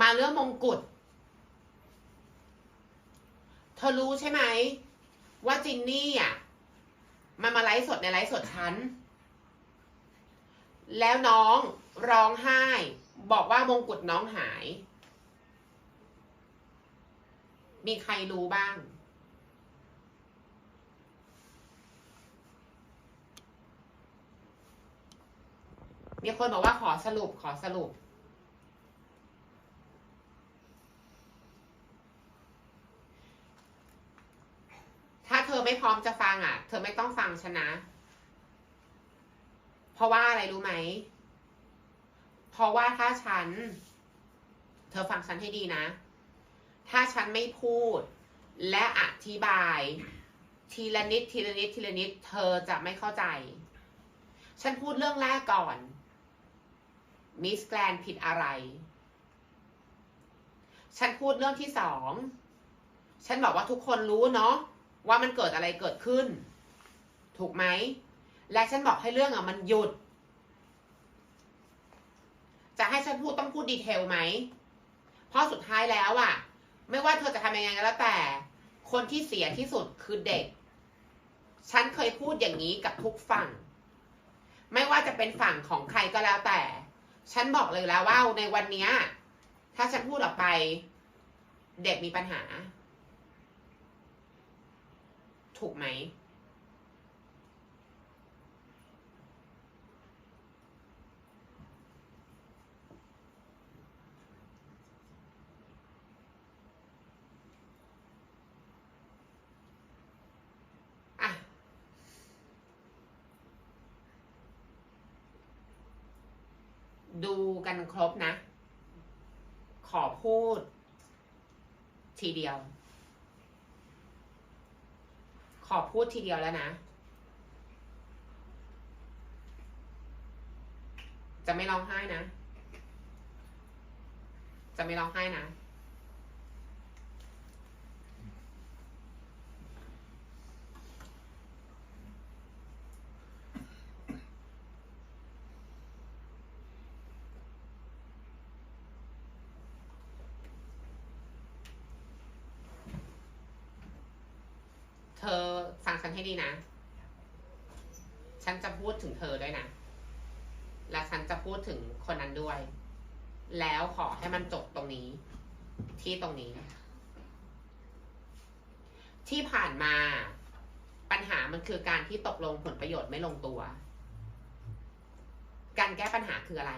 มาเรื่องมงกุฎ เธอรู้ใช่ไหม ว่าจินนี่อะ มันมาไลฟ์สดในไลฟ์สดฉัน แล้วน้องร้องไห้ บอกว่ามงกุฎน้องหาย มีใครรู้บ้างมีคนบอกว่าขอสรุปขอสรุป ถ้าเธ อไม่พร้อมจะฟังอะ เธอไม่ต้องฟังฉันนะ เพราะว่าอะไรรู้ไหม เพราะว่าถ้าฉัน เธอฟังฉันให้ดีนะ ถ้าฉันไม่พูด และอธิบาย ทีละนิด ทีละนิด ทีละนิด เธอจะไม่เข้าใจ ฉันพูดเรื่องแรกก่อน มิสแกรนผิดอะไร ฉันพูดเรื่องที่สองฉันบอกว่าทุกคนรู้เนาะ ว่ามันเกิดอะไรเกิดขึ้น ถูกไหม และฉันบอกให้เรื่องอะมันหยุด จะให้ฉันพูดต้องพูดดีเทลไหม เพราะสุดท้ายแล้วอะ ไม่ว่าเธอจะทำยังไงก็แล้วแต่ คนที่เสียที่สุดคือเด็ก ฉันเคยพูดอย่างนี้กับทุกฝั่ง ไม่ว่าจะเป็นฝั่งของใครก็แล้วแต่ ฉันบอกเลยแล้วว่าในวันนี้ถ้าฉันพูดออกไป เด็กมีปัญหา ถูกไหมอะดูกันครบนะ ขอพูด ทีเดียว ขอพูดทีเดียวแล้วนะ จะไม่ร้องไห้นะ จะไม่ร้องไห้นะ เธอฟัง ฉันให้ดีนะ ฉันจะพูดถึงเธอด้วยนะ และฉันจะพูดถึงคนนั้นด้วย แล้วขอให้มันจบตรงนี้ ที่ตรงนี้ ที่ผ่านมาปัญหามันคือการที่ตกลงผลประโยชน์ไม่ลงตัว การแก้ปัญหาคืออะไร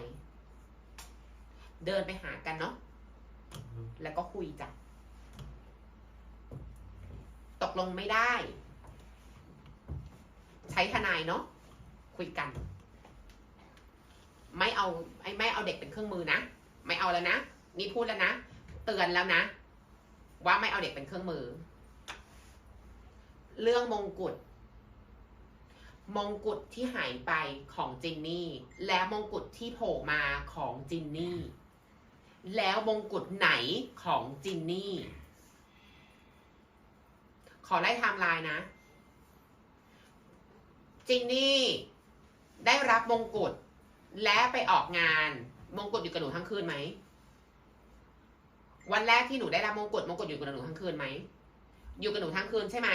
เดินไปหากันเนาะ แล้วก็คุยกันตกลงไม่ได้ ใช้ทนายเนาะคุยกัน ไม่เอาไอ้ไม่เอาเด็กเป็นเครื่องมือนะไม่เอาแล้วนะนี่พูดแล้วนะเตือนแล้วนะ ว่าไม่เอาเด็กเป็นเครื่องมือ เรื่องมงกุฎมงกุฎที่หายไปของจินนี่ และมงกุฎที่โผล่มาของจินนี่ แล้วมงกุฎไหนของจินนี่ ขอไล่ไทม์ไลน์นะ จินนี่ได้รับมงกุฎและไปออกงาน มงกุฎอยู่กับหนูทั้งคืนไหม วันแรกที่หนูได้รับมงกุฎมงกุฎอยู่กับหนูทั้งคืนไหม อยู่กับหนูทั้งคืนใช่ไหม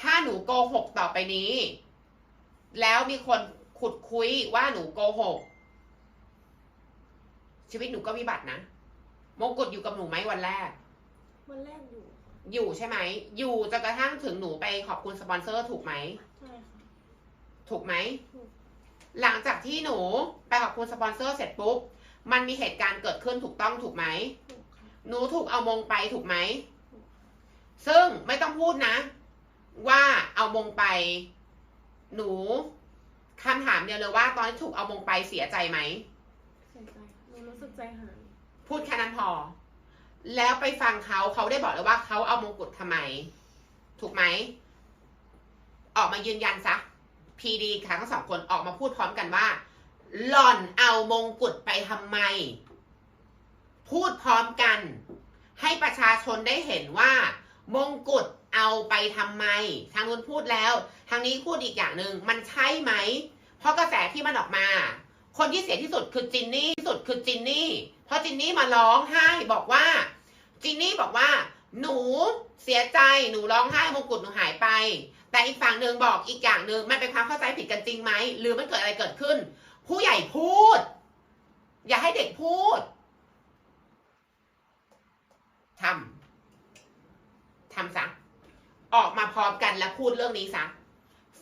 ถ้าหนูโกหกต่อไปนี้ แล้วมีคนขุดคุยว่าหนูโกหก ชีวิตหนูก็วิบัตินะ มงกุฎอยู่กับหนูไหมวันแรก วันแรกอยู่ อยู่ใช่ไหม อยู่จนกระทั่งถึงหนูไปขอบคุณสปอนเซอร์ถูกไหม ใช่ค่ะ ถูกไหม ถูก หลังจากที่หนูไปขอบคุณสปอนเซอร์เสร็จปุ๊บ มันมีเหตุการณ์เกิดขึ้นถูกต้องถูกไหม ถูกค่ะ หนูถูกเอามงไปถูกไหมซึ่งไม่ต้องพูดนะ ว่าเอามงไป หนูคำถามเดียวเลยว่าตอนที่ถูกเอามงไปเสียใจไหม เสียใจค่ะหนูรู้สึกใจหาย พูดแค่นั้นพอ แล้วไปฟังเขาเขาได้บอกเลยว่าเขาเอามงกุฎทำไม ถูกไหม ออกมายืนยันซะพีดีทั้งสองคนออกมาพูดพร้อมกันว่า หล่อนเอามงกุฎไปทำไม พูดพร้อมกัน ให้ประชาชนได้เห็นว่า มงกุฎเอาไปทำไม ทางนู้นพูดแล้ว ทางนี้พูดอีกอย่างหนึ่งมันใช่ไหม เพราะกระแสที่มันออกมา คนที่เสียที่สุดคือจินนี่ที่สุดคือจินนี่ พราะจินนี่มาร้องไห้บอกว่า จินนี่บอกว่า หนูเสียใจหนูร้องไห้มงกุฎหนูหายไป แต่อีกฝั่งหนึ่งบอกอีกอย่างหนึ่งมันเป็นความเข้าใจผิดกันจริงไหมหรือมันเกิดอะไรเกิดขึ้น ผู้ใหญ่พูด อย่าให้เด็กพูดทำทำซะออกมาพร้อมกันแล้วพูดเรื่องนี้ซะ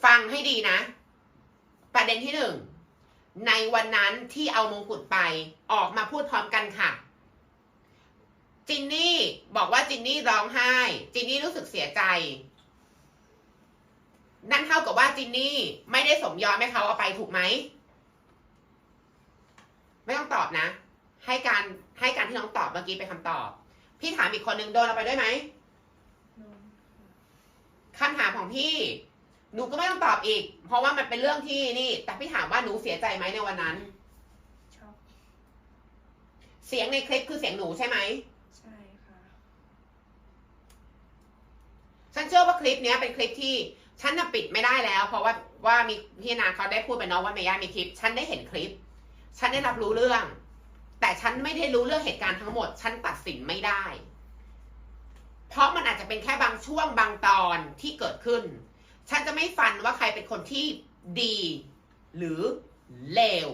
ฟังให้ดีนะ ประเด็นที่หนึ่ง ในวันนั้นที่เอามงกุฎไปออกมาพูดพร้อมกันค่ะ จินนี่บอกว่าจินนี่ร้องไห้ จินนี่รู้สึกเสียใจ นั่นเท่ากับว่าจินนี่ไม่ได้สมยอมให้เขาเอาไปถูกไหม ไม่ต้องตอบนะ ให้การให้การที่น้องตอบเมื่อกี้เป็นคำตอบ พี่ถามอีกคนนึงโดนเอาไปด้วยไหมโดนคำถามของพี่ หนูก็ไม่ต้องตอบอีก เพราะว่ามันเป็นเรื่องที่นี่ แต่พี่ถามว่าหนูเสียใจไหมในวันนั้นช็อกเสียงในคลิปคือเสียงหนูใช่ไหม ใช่ค่ะ ฉันเชื่อว่าคลิปเนี้ยเป็นคลิปที่ฉันน่ะปิดไม่ได้แล้ว เพราะว่าว่ามีพี่นาเขาได้พูดไปเน้องว่าเมย่ามีคลิป ฉันได้เห็นคลิป ฉันได้รับรู้เรื่อง แต่ฉันไม่ได้รู้เรื่องเหตุการณ์ทั้งหมด ฉันตัดสินไม่ได้ เพราะมันอาจจะเป็นแค่บางช่วงบางตอนที่เกิดขึ้น ฉันจะไม่ฟันว่าใครเป็นคนที่ดี หรือเลว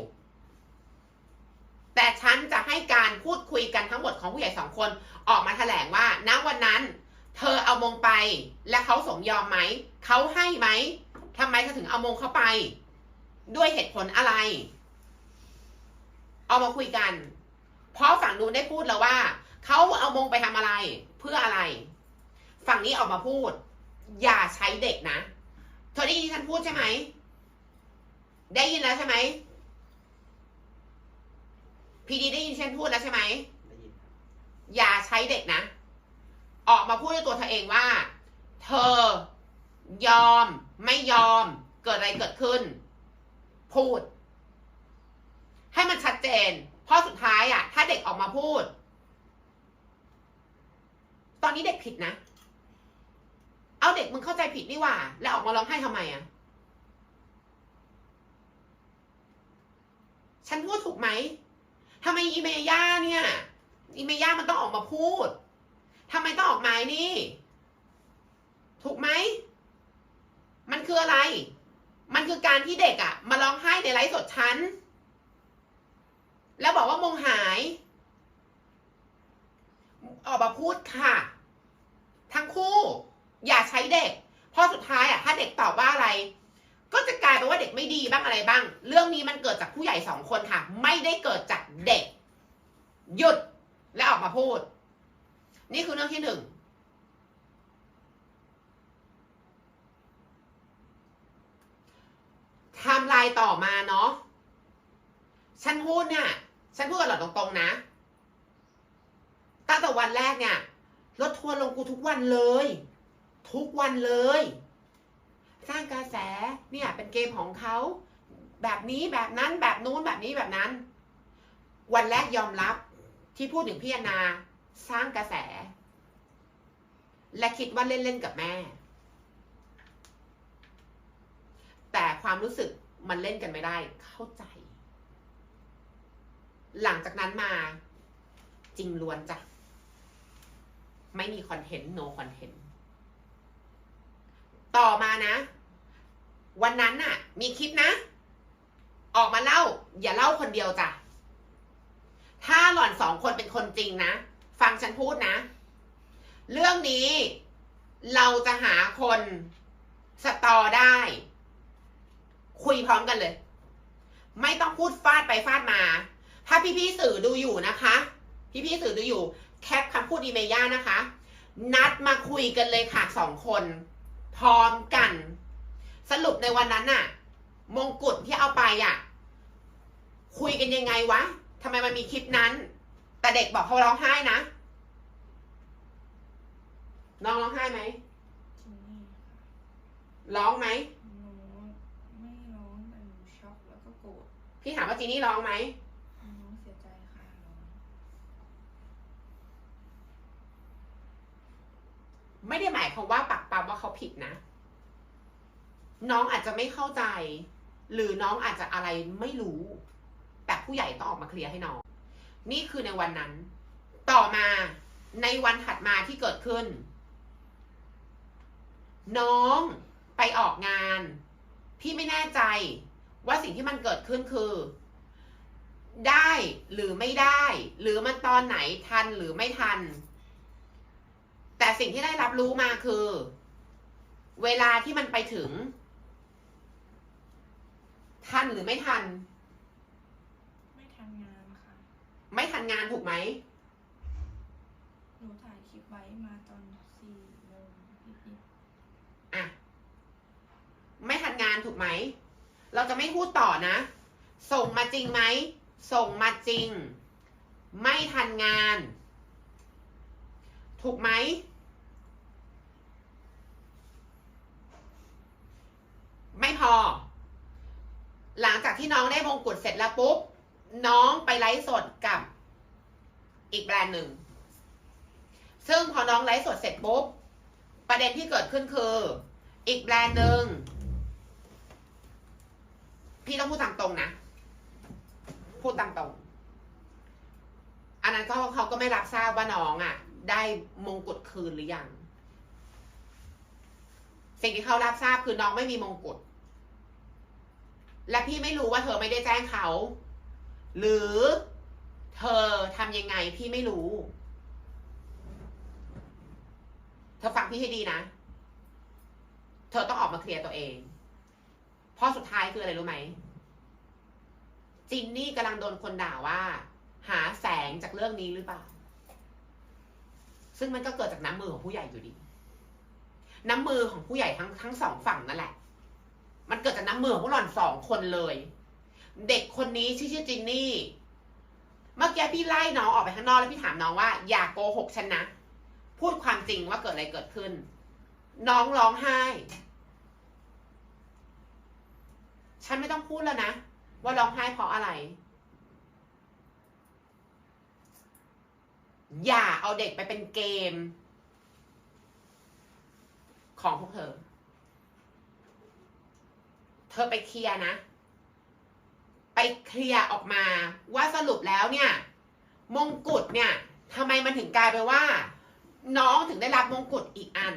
แต่ฉันจะให้การพูดคุยกันทั้งหมดของผู้ใหญ่สองคนออกมาแถลงว่าณวันนั้น เธอเอามงไป และเขาสมยอมไหม เขาให้ไหมทำไมเธอถึงเอามงเขาไป ด้วยเหตุผลอะไร เอามาคุยกัน เพราะฝั่งนู้นได้พูดแล้วว่า เขาเอามงไปทำอะไร เพื่ออะไร ฝั่งนี้ออกมาพูด อย่าใช้เด็กนะ เธอได้ยินที่ฉันพูดใช่ไหม ได้ยินแล้วใช่ไหม พีดีได้ยินฉันพูดแล้วใช่ไหม ได้ยินครับอย่าใช้เด็กนะ ออกมาพูดด้วยตัวเธอเองว่า เธอยอมไม่ยอม เกิดอะไรเกิดขึ้น พูด ให้มันชัดเจน เพราะสุดท้ายอะถ้าเด็กออกมาพูด ตอนนี้เด็กผิดนะ เอาเด็กมึงเข้าใจผิดนี่หว่า แล้วออกมาร้องไห้ทำไมอะฉันพูดถูกไหมทำไมอีเมย่าเนี่ย อีเมย่ามันต้องออกมาพูดทำไมต้องออกมานี่ ถูกไหม มันคืออะไร มันคือการที่เด็กอะมาร้องไห้ในไลฟ์สดฉัน แล้วบอกว่ามงหาย ออกมาพูดค่ะ ทั้งคู่ อย่าใช้เด็ก เพราะสุดท้ายอะถ้าเด็กตอบว่าอะไร ก็จะกลายเป็นว่าเด็กไม่ดีบ้างอะไรบ้าง เรื่องนี้มันเกิดจากผู้ใหญ่สองคนค่ะ ไม่ได้เกิดจากเด็ก หยุดและออกมาพูด นี่คือเรื่องที่หนึ่งไทม์ไลน์ต่อมาเนาะฉันพูดเนี่ย ฉันพูดกับหล่อนตรงๆนะ ตั้งแต่วันแรกเนี่ย รถทัวร์ลงกูทุกวันเลย ทุกวันเลย สร้างกระแสเนี่ยเป็นเกมของเขาแบบนี้แบบนั้นแบบนู้นแบบนี้แบบนั้น วันแรกยอมรับที่พูดถึงพี่อนนา สร้างกระแส และคิดว่าเล่นๆกับแม่ แต่ความรู้สึกมันเล่นกันไม่ได้ เข้าใจ หลังจากนั้นมา จริงล้วนจ้ะ ไม่มีคอนเทนต์ no คอนเทนต์ ต่อมานะ วันนั้นน่ะ มีคลิปนะ ออกมาเล่า อย่าเล่าคนเดียวจ้ะ ถ้าหล่อนสองคนเป็นคนจริงนะ ฟังฉันพูดนะ เรื่องนี้เราจะหาคนสตอได้ คุยพร้อมกันเลย ไม่ต้องพูดฟาดไปฟาดมา ถ้าพี่ๆสื่อดูอยู่นะคะ พี่ๆสื่อดูอยู่ แคปคำพูดอีเมย่านะคะ นัดมาคุยกันเลยค่ะสองคน พร้อมกัน สรุปในวันนั้นน่ะ มงกุฎที่เอาไปอะ คุยกันยังไงวะทำไมมันมีคลิปนั้น แต่เด็กบอกเขาร้องไห้นะน้องร้องไห้ไหมจินนี่ค่ะร้องไหมหนูไม่ร้องแต่หนูช็อกแล้วก็โกรธพี่ถามว่าจีนี่ร้องไหมน้องเสียใจค่ะน้องไม่ได้หมายความว่า ปักปำว่าเขาผิดนะ น้องอาจจะไม่เข้าใจ หรือน้องอาจจะอะไรไม่รู้ แต่ผู้ใหญ่ต้องออกมาเคลียร์ให้น้อง นี่คือในวันนั้น ต่อมาในวันถัดมาที่เกิดขึ้น น้องไปออกงาน พี่ไม่แน่ใจว่าสิ่งที่มันเกิดขึ้นคือ ได้หรือไม่ได้ หรือมันตอนไหนทันหรือไม่ทัน แต่สิ่งที่ได้รับรู้มาคือ เวลาที่มันไปถึง ทันหรือไม่ทัน ไม่ทำงานค่ะ ไม่ทันงานถูกไหม หนูถ่ายคลิปไว้มาตอนสี่โมงนิดอะ ไม่ทันงานถูกไหม เราจะไม่พูดต่อนะ ส่งมาจริงไหม ส่งมาจริง ไม่ทันงาน ถูกไหม ไม่พอ หลังจากที่น้องได้มงกุฎเสร็จแล้วปุ๊บ น้องไปไลฟ์สดกับอีกแบรนด์หนึ่ง ซึ่งพอน้องไลฟ์สดเสร็จปุ๊บ ประเด็นที่เกิดขึ้นคือ อีกแบรนด์หนึ่ง พี่ต้องพูดตามตรงนะ พูดตามตรง อันนั้นก็เขาก็ไม่รับทราบว่าน้องอะ่ะ ได้มงกุฎคืนหรือยัง สิ่งที่เขารับทราบคือน้องไม่มีมงกุฎและพี่ไม่รู้ว่าเธอไม่ได้แจ้งเขา หรือเธอทำยังไงพี่ไม่รู้ เธอฟังพี่ให้ดีนะ เธอต้องออกมาเคลียร์ตัวเอง เพราะสุดท้ายคืออะไรรู้ไหมจินนี่กำลังโดนคนด่าว่า หาแสงจากเรื่องนี้หรือเปล่า ซึ่งมันก็เกิดจากน้ำมือของผู้ใหญ่อยู่ดี น้ำมือของผู้ใหญ่ทั้งทั้งสองฝั่งนั่นแหละ มันเกิดจากน้ำมือของพวกหล่อนสองคนเลย เด็กคนนี้ชื่อชื่อจินนี่ เมื่อกี้พี่ไล่น้องออกไปข้างนอกแล้วพี่ถามน้องว่า อย่าโกหกฉันนะ พูดความจริงว่าเกิดอะไรเกิดขึ้น น้องร้องไห้ ฉันไม่ต้องพูดแล้วนะ ว่าร้องไห้เพราะอะไร อย่าเอาเด็กไปเป็นเกม ของพวกเธอ เธอไปเคลียร์นะ ไปเคลียร์ออกมาว่าสรุปแล้วเนี่ย มงกุฎเนี่ยทำไมมันถึงกลายไปว่า น้องถึงได้รับมงกุฎอีกอัน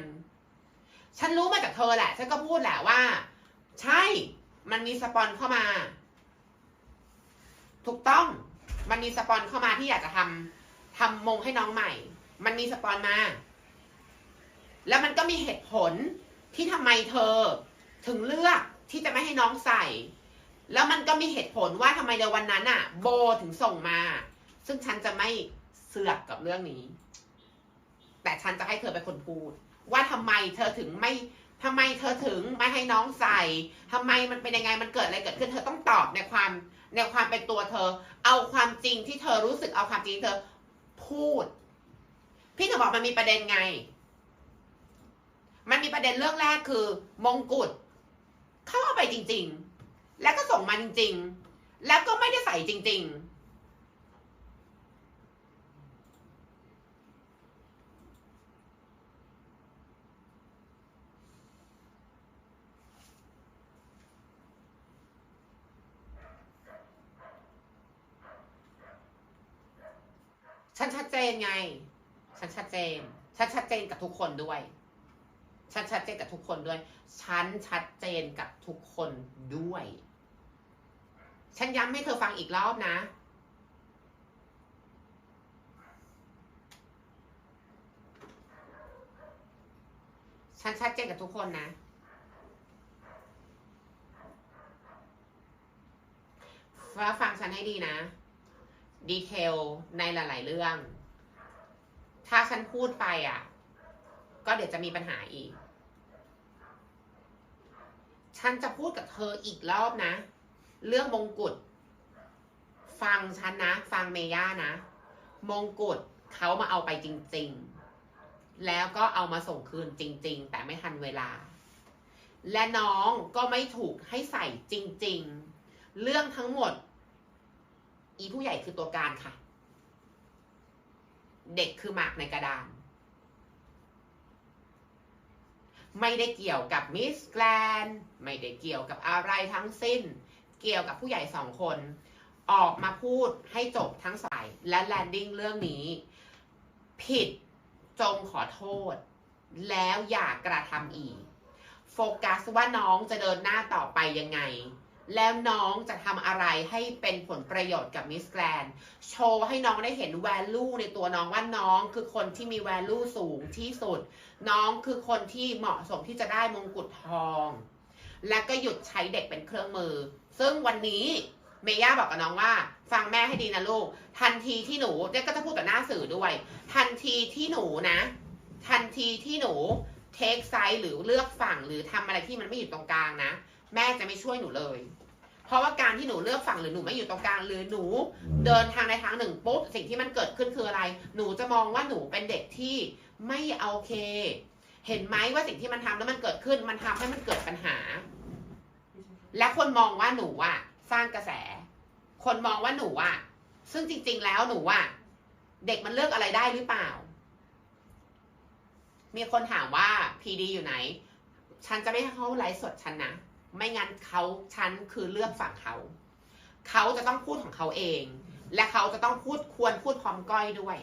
ฉันรู้มาจากเธอแหละ ฉันก็พูดแหละว่า ใช่ มันมีสปอนเข้ามา ถูกต้อง มันมีสปอนเข้ามาที่อยากจะทำทำมงให้น้องใหม่ มันมีสปอนมา แล้วมันก็มีเหตุผลที่ทำไมเธอ ถึงเลือกที่จะไม่ให้น้องใส่ แล้วมันก็มีเหตุผลว่าทำไมในวันนั้นอะโบถึงส่งมา ซึ่งฉันจะไม่เสือกกับเรื่องนี้ แต่ฉันจะให้เธอเป็นคนพูด ว่าทำไมเธอถึงไม่ทำไมเธอถึงไม่ให้น้องใส่ทำไมมันเป็นยังไงมันเกิดอะไรเกิดขึ้น เธอต้องตอบในความในความเป็นตัวเธอ เอาความจริงที่เธอรู้สึกเอาความจริงเธอพูด พี่ถึงบอกมันมีประเด็นไง มันมีประเด็นเรื่องแรกคือ มงกุฎเข้าเอาไปจริง ๆ แล้วก็ส่งมาจริง ๆ แล้วก็ไม่ได้ใส่จริง ๆฉันชัดเจนไง ฉันชัดเจน ฉันชัดเจนกับทุกคนด้วย ฉันชัดเจนกับทุกคนด้วย ฉันชัดเจนกับทุกคนด้วย ฉันย้ำให้เธอฟังอีกรอบนะ ฉันชัดเจนกับทุกคนนะ ฟ้าฟังฉันให้ดีนะ ดีเทลในหลาย ๆ เรื่อง ถ้าฉันพูดไปอะ ก็เดี๋ยวจะมีปัญหาอีก ฉันจะพูดกับเธออีกรอบนะ เรื่องมงกุฎ ฟังฉันนะ ฟังเมย่านะ มงกุฎเขามาเอาไปจริง ๆ แล้วก็เอามาส่งคืนจริง ๆ แต่ไม่ทันเวลา และน้องก็ไม่ถูกให้ใส่จริง ๆ เรื่องทั้งหมด อีผู้ใหญ่คือตัวการค่ะ เด็กคือหมากในกระดาน ไม่ได้เกี่ยวกับมิสแกรนไม่ได้เกี่ยวกับอะไรทั้งสิ้น เกี่ยวกับผู้ใหญ่สองคน ออกมาพูดให้จบทั้งสายและแลนดิ้งเรื่องนี้ ผิดจงขอโทษ แล้วอย่ากระทำอีก โฟกัสว่าน้องจะเดินหน้าต่อไปยังไง แล้วน้องจะทำอะไรให้เป็นผลประโยชน์กับมิสแกรนโชว์ให้น้องได้เห็น value ในตัวน้องว่าน้องคือคนที่มี value สูงที่สุด น้องคือคนที่เหมาะสมที่จะได้มงกุฎทอง และก็หยุดใช้เด็กเป็นเครื่องมือ ซึ่งวันนี้เมย่าบอกกับน้องว่า ฟังแม่ให้ดีนะลูก ทันทีที่หนูเจ๊ก็จะพูดต่อหน้าสื่อด้วย ทันทีที่หนูนะ ทันทีที่หนูเทคไซด์หรือเลือกฝั่งหรือทำอะไรที่มันไม่อยู่ตรงกลางนะ แม่จะไม่ช่วยหนูเลย เพราะว่าการที่หนูเลือกฝั่งหรือหนูไม่อยู่ตรงกลางหรือหนูเดินทางในทางหนึ่งปุ๊บสิ่งที่มันเกิดขึ้นคืออะไร หนูจะมองว่าหนูเป็นเด็กที่ไม่โอเค เห็นไหมว่าสิ่งที่มันทำแล้วมันเกิดขึ้นมันทำให้มันเกิดปัญหา และคนมองว่าหนูอะ สร้างกระแส คนมองว่าหนูอะ ซึ่งจริง ๆ แล้วหนูอะเด็กมันเลือกอะไรได้หรือเปล่า มีคนถามว่าพีดีอยู่ไหน ฉันจะไม่ให้เขาไลฟ์สดฉันนะ ไม่งั้นเขาฉันคือเลือกฝั่งเขา เขาจะต้องพูดของเขาเอง และเขาจะต้องพูดควรพูดพร้อมก้อยด้วย